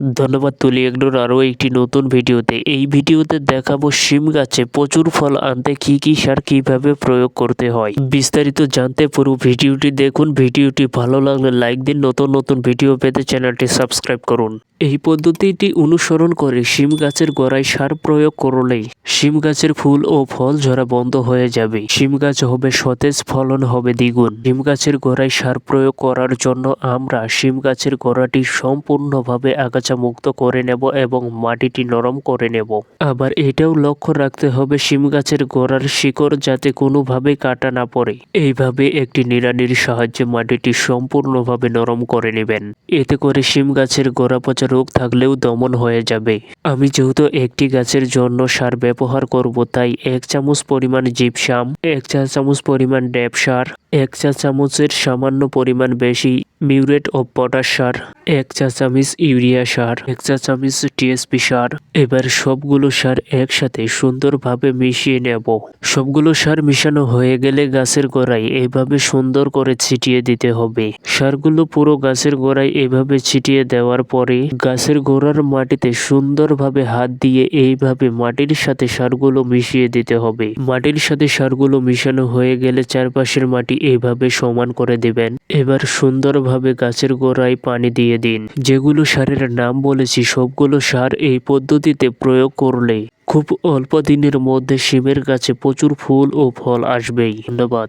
ধন্যবাদ তুলি এগনোর আরও একটি নতুন ভিডিওতে। এই ভিডিওতে দেখাবো শিম গাছে প্রচুর ফল আনতে কি কি সার কীভাবে প্রয়োগ করতে হয়। বিস্তারিত জানতে পুরো ভিডিওটি দেখুন। ভিডিওটি ভালো লাগলে লাইক দিন। নতুন নতুন ভিডিও পেতে চ্যানেলটি সাবস্ক্রাইব করুন। এই পদ্ধতিটি অনুসরণ করে শিম গাছের গোড়ায় সার প্রয়োগ করলেই শিম গাছের ফুল ও ফল ঝরা বন্ধ হয়ে যাবে। শিম গাছ হবে সতেজ, ফলন হবে দ্বিগুণ। শিম গাছের গোড়ায় সার প্রয়োগ করার জন্য আমরা শিম গাছের গোড়াটি সম্পূর্ণভাবে আগাছা মুক্ত করে নেব এবং মাটিটি নরম করে নেব। আবার এটাও লক্ষ্য রাখতে হবে শিম গাছের গোড়ার শিকড় যাতে কোনোভাবে কাটা না পড়ে। এইভাবে একটি নিড়ানির সাহায্যে মাটিটি সম্পূর্ণভাবে নরম করে নেবেন। এতে করে শিম গাছের গোড়া পচা রোগ থাকলেও দমন হয়ে যাবে। আমি যেহেতু একটি গাছের জন্য সার ব্যবহার করব, তাই এক চামচ পরিমাণ জিপসাম, এক চা চামচ পরিমাণ ড্যাপ সার এক চা চামচের সামান্য পরিমাণ বেশি মিউরেট ও পটাশ সার, এক চা চামচ ইউরিয়া সার, এক চা চামচ টিএসপি সার। এবার সবগুলো সার একসাথে সুন্দরভাবে মিশিয়ে নেব। সবগুলো সার মিশানো হয়ে গেলে গাছের গোড়ায় এভাবে সুন্দর করে ছিটিয়ে দিতে হবে। সারগুলো পুরো গাছের গোড়ায় এভাবে ছিটিয়ে দেওয়ার পরে গাছের গোড়ার মাটিতে সুন্দরভাবে হাত দিয়ে এইভাবে মাটির সাথে সারগুলো মিশিয়ে দিতে হবে। মাটির সাথে সারগুলো মিশানো হয়ে গেলে চারপাশের মাটি এইভাবে সমান করে দিবেন। এবার সুন্দরভাবে গাছের গোড়ায় পানি দিয়ে দিন। যেগুলো সারের নাম বলেছি, সবগুলো সার এই পদ্ধতিতে প্রয়োগ করলে খুব অল্প দিনের মধ্যে শিমের গাছে প্রচুর ফুল ও ফল আসবেই। ধন্যবাদ।